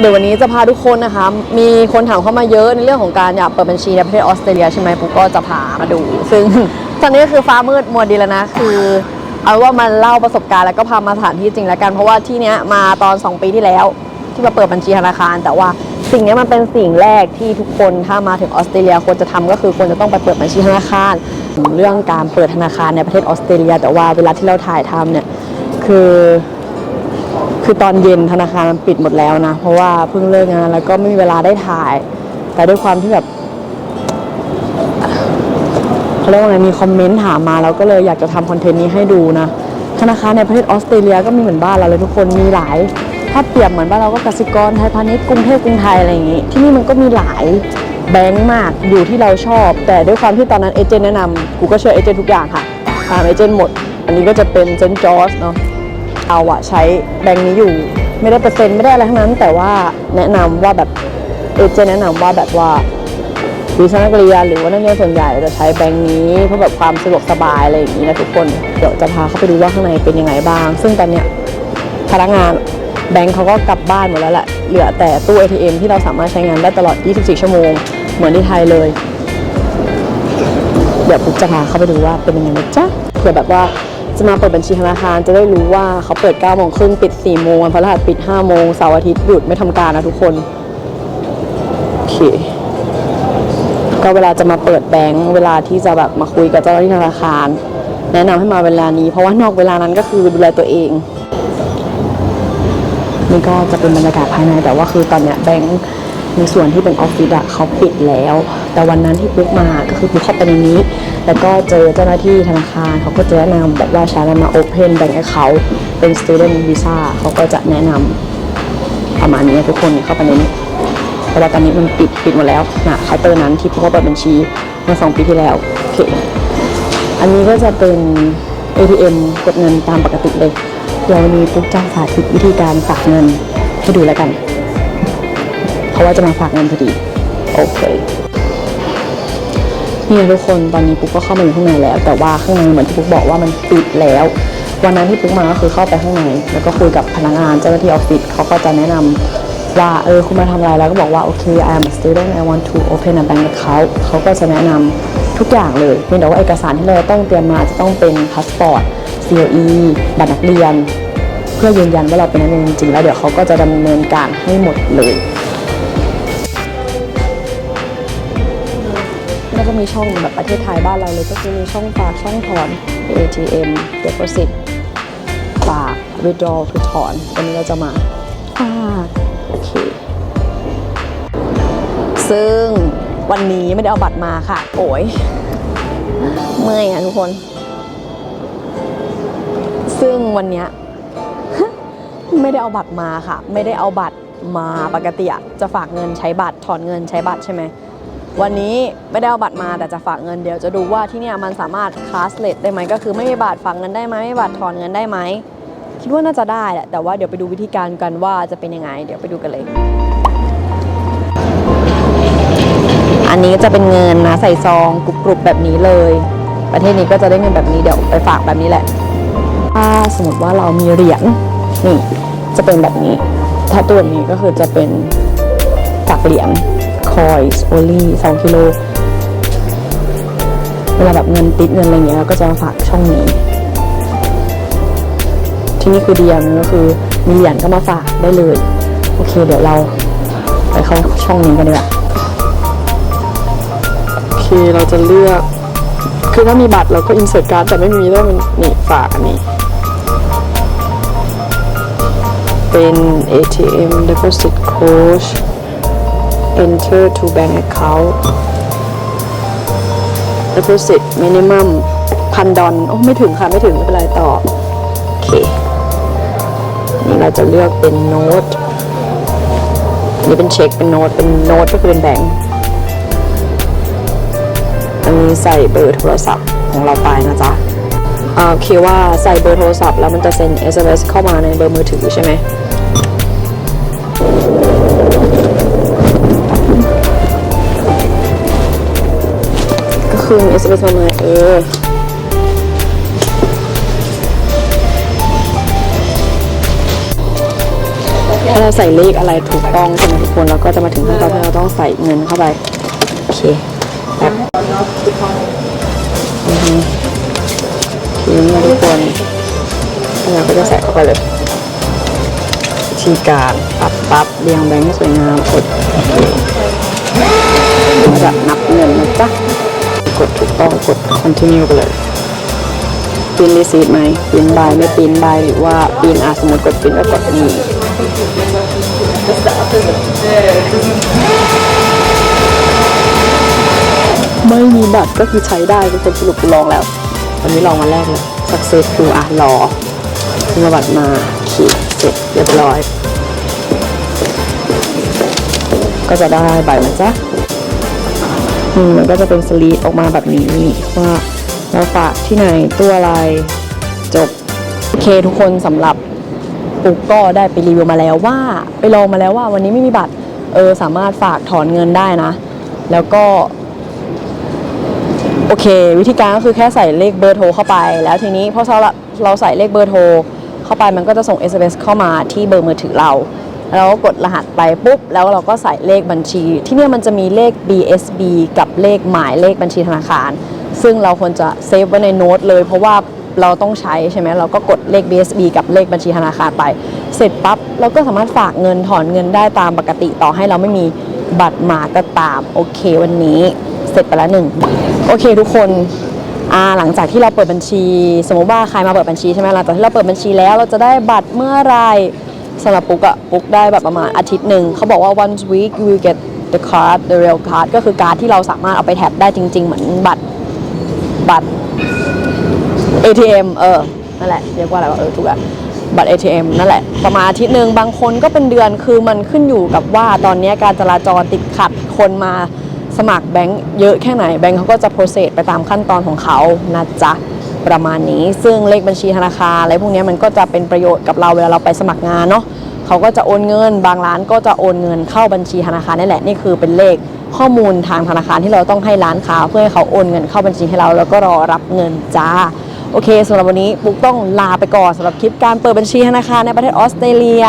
เดี๋ยววันนี้จะพาทุกคนนะคะ มีคนถามเข้ามาเยอะในเรื่องของการอยากเปิดบัญชีในประเทศออสเตรเลียใช่ไหมปุ๊กก็จะพามาดู ซึ่งตอนนี้ก็คือฟ้ามืดมัวดีแล้วนะ คือเอาว่ามาเล่าประสบการณ์แล้วก็พามาสถานที่จริงแล้วกัน เพราะว่าที่เนี้ยมาตอน 2 ปีที่แล้ว ที่มาเปิดบัญชีธนาคาร แต่ว่าสิ่งนี้มันเป็นสิ่งแรกที่ทุกคนถ้ามาถึงออสเตรเลียควรจะทำก็คือควรจะต้องไปเปิดบัญชีธนาคาร เรื่องการเปิดธนาคารในประเทศออสเตรเลีย แต่ว่าเวลาที่เราถ่ายทำเนี่ยคือ คือตอนเย็นธนาคารมันปิดหมดแล้วนะ เพราะว่าเพิ่งเลิกงานแล้วก็ไม่มีเวลาได้ถ่าย แต่ด้วยความที่แบบเขาเรียกว่าไงมีคอมเมนต์ถามมาเราก็เลยอยากจะทำคอนเทนต์นี้ให้ดูนะธนาคารในประเทศออสเตรเลียก็มีเหมือนบ้านเราเลยทุกคนมีหลายถ้าเปรียบเหมือนบ้านเราก็กสิกรไทยพาณิชย์กรุงเทพกรุงไทยอะไรอย่างงี้ ที่นี่มันก็มีหลายแบงก์มากอยู่ที่เราชอบ แต่ด้วยความที่ตอนนั้นเอเจนต์แนะนำกูก็เชื่อเอเจนต์ทุกอย่างค่ะตามเอเจนต์หมด อันนี้ก็จะเป็นเซนต์จอร์จเนาะ เราอะใช้แบงค์นี้อยู่ ไม่ได้เปอร์เซ็นต์ไม่ได้อะไรทั้งนั้น แต่ว่าแนะนำว่าแบบเอเจนต์แนะนำว่าแบบว่าวิชานักเรียนหรือว่านักเรียนส่วนใหญ่จะใช้แบงค์นี้เพื่อแบบความสะดวกสบายอะไรอย่างนี้นะทุกคนเดี๋ยวจะพาเข้าไปดูว่าข้างในเป็นยังไงบ้าง ซึ่งตอนเนี้ยพนักงานแบงค์เขาก็กลับบ้านหมดแล้วแหละเหลือแต่ตู้ ATM ที่เราสามารถใช้งานได้ตลอด 24 ชั่วโมง เหมือนที่ไทยเลย เดี๋ยวปุ๊บจะพาเข้าไปดูว่าเป็นยังไงนะจ๊ะเผื่อแบบว่า จะมาเปิดบัญชีธนาคารจะได้รู้ว่าเขาเปิด9โมงครึ่งปิด4โมงวันพฤหัสปิด5โมงเสาร์อาทิตย์หยุดไม่ทำการนะทุกคนโอเคก็เวลาจะมาเปิดแบงค์เวลาที่จะแบบมาคุยกับเจ้าหน้าที่ธนาคาร แนะนำให้มาเวลานี้ เพราะว่านอกเวลานั้นก็คือดูแลตัวเองนี่ก็จะเป็นบรรยากาศภายในแต่ว่าคือตอนเนี้ยแบงค์ในส่วนที่เป็นออฟฟิศอะเขาปิดแล้ว แต่วันนั้นที่ปุ๊กมาก็คือปุ๊กเข้าไปในนี้ แล้วก็เจอเจ้าหน้าที่ธนาคารเขาก็จะแนะนำแบบว่าใช้อะไรมา Open Bank Account เป็น Student Visa เขาก็จะแนะนำประมาณนี้ทุกคนเข้าไปในนี้แต่ว่าตอนนี้มันปิดปิดหมดแล้วนะเคาน์เตอร์นั้นที่ปุ๊กเปิดบัญชีเมื่อสองปีที่แล้วโอเคอันนี้ก็จะเป็น ATM กดเงินตามปกติเลย เดี๋ยววันนี้ปุ๊กจะสาธิตวิธีการฝากเงินให้ดูแล้วกัน เพราะว่าจะมาฝากเงินพอดี โอเค นี่ทุกคนตอนนี้ปุ๊กก็เข้ามาอยู่ข้างในแล้ว แต่ว่าข้างในเหมือนที่ปุ๊กบอกว่ามันปิดแล้ว วันนั้นที่ปุ๊กมาก็คือเข้าไปข้างในแล้วก็คุยกับพนักงานเจ้าหน้าที่ออฟฟิศเขาก็จะแนะนำว่าเออคุณมาทำอะไรแล้วก็บอกว่าโอเค I am a student I want to open a bank account เขาก็จะแนะนำทุกอย่างเลยเพียงแต่ว่าเอกสารที่เราต้องเตรียมมาจะต้องเป็นพาสปอร์ต COE บัตรนักเรียน เพื่อยืนยันว่าเราเป็นนักเรียนจริงๆแล้วเดี๋ยวเขาก็จะดำเนินการให้หมดเลย แล้วก็มีช่องแบบประเทศไทยบ้านเราเลยก็คือมีช่องฝากช่องถอน ATM deposit ฝาก withdraw คือถอนวันนี้เราจะมาฝากโอเค ซึ่งวันนี้ไม่ได้เอาบัตรมาค่ะ โอ้ยเมื่อยอะทุกคน ซึ่งวันเนี้ยไม่ได้เอาบัตรมาค่ะ ไม่ได้เอาบัตรมาปกติจะฝากเงินใช้บัตรถอนเงินใช้บัตรใช่ไหม วันนี้ไม่ได้เอาบัตรมาแต่จะฝากเงินเดี๋ยวจะดูว่าที่เนี่ยมันสามารถคลาสเลตได้ไหมก็คือไม่มีบัตรฝากเงินได้ไหมไม่มีบัตรถอนเงินได้ไหมคิดว่าน่าจะได้แหละแต่ว่าเดี๋ยวไปดูวิธีการกันว่าจะเป็นยังไง เดี๋ยวไปดูกันเลย อันนี้จะเป็นเงินนะใส่ซองกรุบๆแบบนี้เลย ประเทศนี้ก็จะได้เงินแบบนี้เดี๋ยวไปฝากแบบนี้แหละถ้าสมมติว่าเรามีเหรียญนี่จะเป็นแบบนี้ ถ้าตัวนี้ก็คือจะเป็นฝากเหรียญ coins only 2กิโลเวลาแบบเงินติดเงินอะไรเงี้ยเราก็จะมาฝากช่องนี้ ที่นี่คือเดียมก็คือมีเหรียญก็มาฝากได้เลย โอเค เดี๋ยวเราไปเข้าช่องนี้กันดีกว่าโอเคเราจะเลือก คือถ้ามีบัตรเราก็ insert การ์ดแต่ไม่มีต้องเป็นนี่ฝากอันนี้ เป็น ATM deposit code enter to bank account deposit minimum พันดอลโอ้ไม่ถึงค่ะ ไม่ถึง ไม่เป็นไรต่อ โอเค นี่เราจะเลือกเป็นโน้ตนี่เป็นเช็คเป็นโน้ตเป็นโน้ตก็คือเป็นแบงค์อันนี้ใส่เบอร์โทรศัพท์ของเราไปนะจ๊ะอ่าโอเคว่าใส่เบอร์โทรศัพท์แล้วมันจะเซ็น SMS เข้ามาในเบอร์มือถือใช่ไหม คือมี SMS มามาเออถ้าเราใส่เลขอะไรถูกต้องใช่ไหมทุกคนเราก็จะมาถึงขั้นตอนที่เราต้องใส่เงินเข้าไป โอเคแป๊บอือฮึทีนี้ทุกคนเราก็จะใส่เข้าไปเลยวิธีการปับปับเรียงแบงค์ให้สวยงามกด continue ไปเลยปินรีซีทไหมปินบายไม่ปินบายหรือว่าปินอะสมมติกดปินแล้วกดนี่ไม่มีบัตรก็คือใช้ได้ทุกคนสรุปกูลองแล้ว วันนี้ลองวันแรกเลย success ดูอะรอมีบัตรมาขีดเสร็จเรียบร้อย ก็จะได้ใบนะจ๊ะ อืมมันก็จะเป็นสลีดออกมาแบบนี้ว่าเราฝากที่ไหนตัวอะไรจบโอเคทุกคนสำหรับปุ๊กก็ได้ไปรีวิวมาแล้วว่า ไปลองมาแล้วว่าวันนี้ไม่มีบัตรเออสามารถฝากถอนเงินได้นะ แล้วก็ โอเค วิธีการก็คือแค่ใส่เลขเบอร์โทรเข้าไป แล้วทีนี้พอเราเราใส่เลขเบอร์โทรเข้าไปมันก็จะส่ง SMS เข้ามาที่เบอร์มือถือเรา เราก็กดรหัสไปปุ๊บแล้วเราก็ใส่เลขบัญชี ที่เนี่ยมันจะมีเลข BSB กับเลขหมายเลขบัญชีธนาคาร ซึ่งเราควรจะเซฟไว้ในโน้ตเลยเพราะว่าเราต้องใช้ใช่ไหมเราก็กดเลข BSB กับเลขบัญชีธนาคารไป เสร็จปั๊บเราก็สามารถฝากเงินถอนเงินได้ตามปกติต่อให้เราไม่มีบัตรมาก็ตามโอเควันนี้เสร็จไปแล้วหนึ่งโอเคทุกคนอาหลังจากที่เราเปิดบัญชี สมมติว่าใครมาเปิดบัญชีใช่ไหมหลังจากที่เราเปิดบัญชีแล้วเราจะได้บัตรเมื่อไร สำหรับปุ๊กอะปุ๊กได้แบบประมาณอาทิตย์หนึ่งเขาบอกว่า one week you will get the card the real card ก็คือการดที่เราสามารถเอาไปแท็บได้จริง ๆ เหมือนบัตรบัตร ATM เออนั่นแหละเรียกว่าอะไรวะเออถูกอะบัตร ATM นั่นแหละประมาณอาทิตย์หนึ่งบางคนก็เป็นเดือนคือมันขึ้นอยู่กับว่าตอนนี้การจราจรติดขัดคนมาสมัครแบงค์เยอะแค่ไหนแบงค์เขาก็จะโปรเซสไปตามขั้นตอนของเขานะจ๊ะ ประมาณนี้ ซึ่งเลขบัญชีธนาคารอะไรพวกนี้มันก็จะเป็นประโยชน์กับเราเวลาเราไปสมัครงานเนาะเขาก็จะโอนเงิน บางร้านก็จะโอนเงินเข้าบัญชีธนาคารนี่แหละนี่คือเป็นเลขข้อมูลทางธนาคารที่เราต้องให้ร้านค้า เพื่อให้เขาโอนเงินเข้าบัญชีให้เรา แล้วก็รอรับเงินจ้าโอเคสำหรับวันนี้ปุ๊กต้องลาไปก่อนสำหรับคลิปการเปิดบัญชีธนาคารในประเทศออสเตรเลีย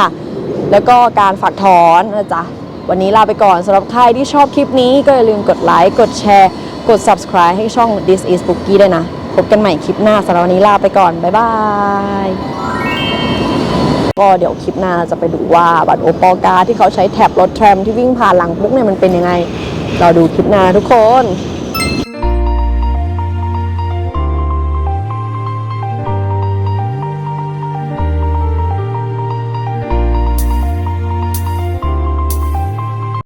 แล้วก็การฝากถอนนะจ๊ะวันนี้ลาไปก่อนสำหรับใครที่ชอบคลิปนี้ก็อย่าลืมกดไลค์กดแชร์ กด subscribe ให้ช่อง This is Bookie ด้วยนะ พบกันใหม่คลิปหน้าสำหรับวันนี้ลาไปก่อน บ๊ายบาย ก็เดี๋ยวคลิปหน้าจะไปดูว่าบัตรโอปอลการที่เขาใช้แท็บรถแทรมที่วิ่งผ่านหลังปุ๊กเนี่ยมันเป็นยังไงรอดูคลิปหน้าทุกคน